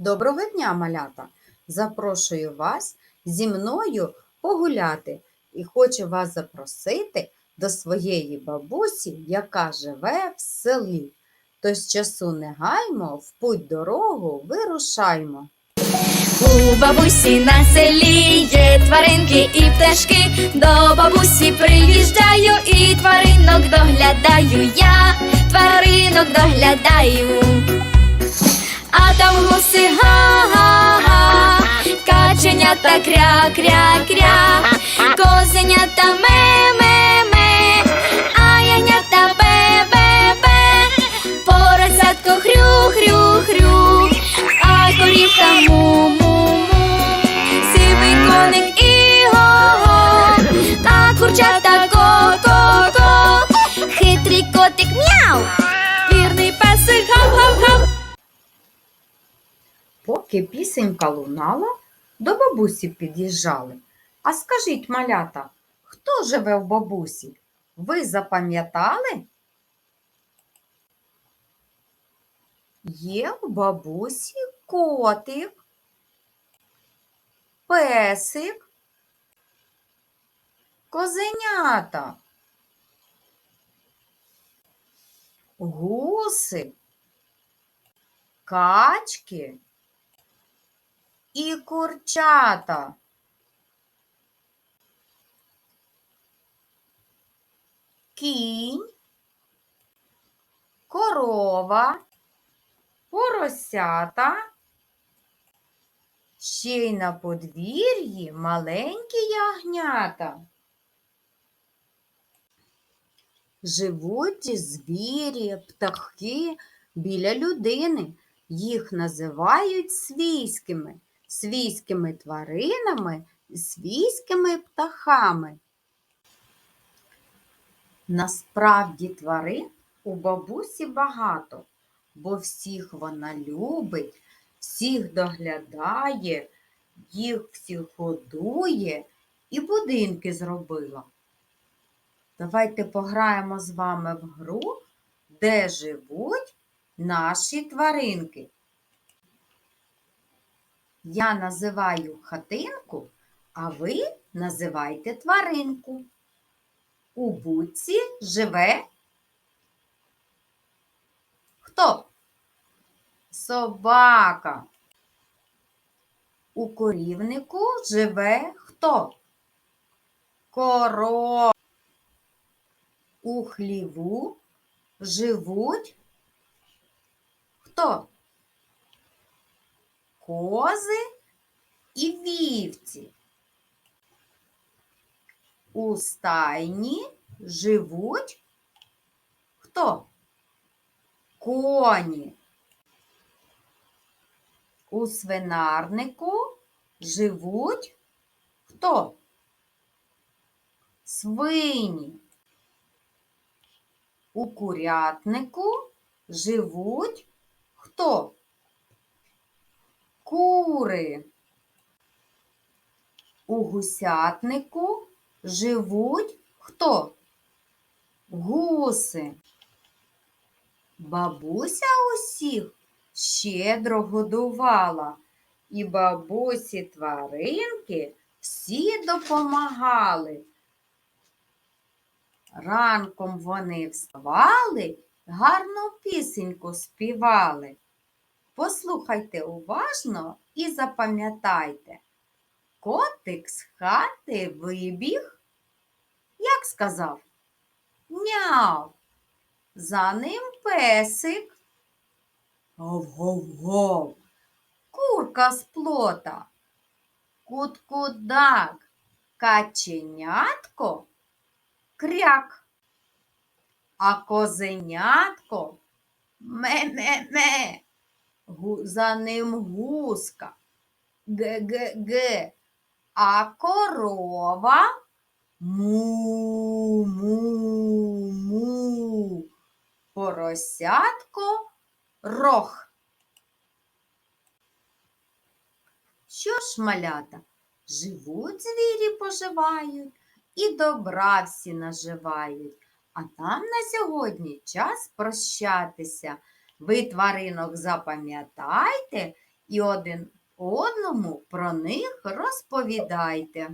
Доброго дня, малята! Запрошую вас зі мною погуляти і хочу вас запросити до своєї бабусі, яка живе в селі. Тож часу не гаймо, в путь дорогу вирушаймо. У бабусі на селі є тваринки і пташки. До бабусі приїжджаю і тваринок доглядаю я, тваринок доглядаю. Гуси га-га-га, каченята кря-кря-кря, козенята ме-ме-ме, Поки пісенька лунала, до бабусі під'їжджали. А скажіть, малята, хто живе в бабусі? Ви запам'ятали? Є в бабусі котик, песик, козенята, гуси, качки і курчата. Кінь, корова, поросята, ще й на подвір'ї маленькі ягнята. Живуть звірі, птахи біля людини. Їх називають свійськими, свійськими тваринами, свійськими птахами. Насправді тварин у бабусі багато, бо всіх вона любить, всіх доглядає, їх всіх годує і будинки зробила. Давайте пограємо з вами в гру, де живуть наші тваринки. Я називаю хатинку, а ви називайте тваринку. У будці живе хто? Собака. У корівнику живе хто? Корова. У хліву живуть хто? Кози і вівці. У стайні живуть хто? Коні. У свинарнику живуть хто? Свині. У курятнику живуть хто? Кури. У гусятнику живуть хто? Гуси. Бабуся усіх щедро годувала, і бабусі тваринки всі допомагали. Ранком вони вставали, гарну пісеньку співали. Послухайте уважно і запам'ятайте. Котик з хати вибіг, як сказав, няв. За ним песик. Гов-гов-гов. Курка з плота. Кут-кудак. Каченятко. Кряк. А козенятко. Ме-ме-ме. За ним гуска. Ге-ге-ге. А корова му-му-му. Поросятко рох. Що ж, малята, живуть звірі поживають і добра всі наживають. А нам на сьогодні час прощатися. Ви тваринок запам'ятайте і один одному про них розповідайте.